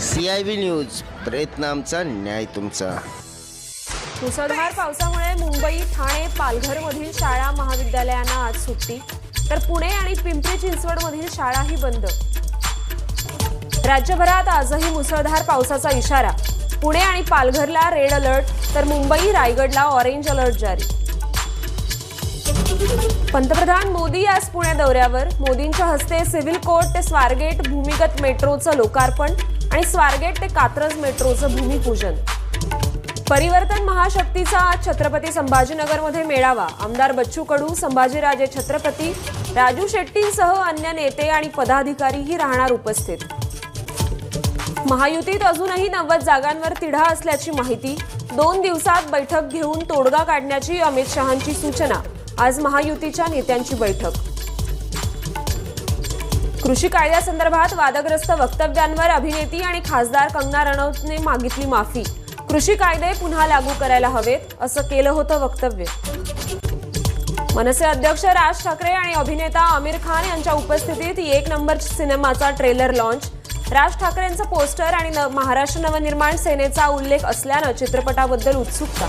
C I V news प्रयत्न आमचा न्याय तुमचा. मुसळधार पावसामुळे मुंबई ठाणे पालघरमधील शाळा महाविद्यालयांना आज सुट्टी. तर पुणे आणि पिंपरी चिंचवडमधील शाळाही बंद. राज्यभरात आजही मुसळधार पावसाचा इशारा. पुणे आणि पालघरला रेड अलर्ट तर मुंबई रायगडला ऑरेंज अलर्ट जारी. पंतप्रधान मोदी आज पुणे दौऱ्यावर. मोदींच्या हस्ते सिव्हिल कोर्ट ते स्वारगेट भूमिगत मेट्रोचं लोकार्पण. आणि स्वारगेट ते कात्रज मेट्रोचं भूमिपूजन. परिवर्तन महाशक्तीचा आज छत्रपती संभाजीनगरमध्ये मेळावा. आमदार बच्चू कडू संभाजीराजे छत्रपती राजू शेट्टींसह अन्य नेते आणि पदाधिकारीही राहणार उपस्थित. महायुतीत अजूनही नव्वद जागांवर तिढा असल्याची माहिती दोन दिवसात बैठक घेऊन तोडगा काढण्याची अमित शहांची सूचना. आज महायुतीच्या नेत्यांची बैठक. कृषी कायद्यासंदर्भात वादग्रस्त वक्तव्यांवर अभिनेती आणि खासदार कंगना रनौतने मागितली माफी. कृषी कायदे पुन्हा लागू करायला हवेत असं केलं होतं वक्तव्य. मनसे अध्यक्ष राज ठाकरे आणि अभिनेता आमिर खान यांच्या उपस्थितीत एक नंबर सिनेमाचा ट्रेलर लॉन्च राज ठाकरेंचं पोस्टर आणि महाराष्ट्र नवनिर्माण सेनेचा उल्लेख असल्यानं चित्रपटाबद्दल उत्सुकता.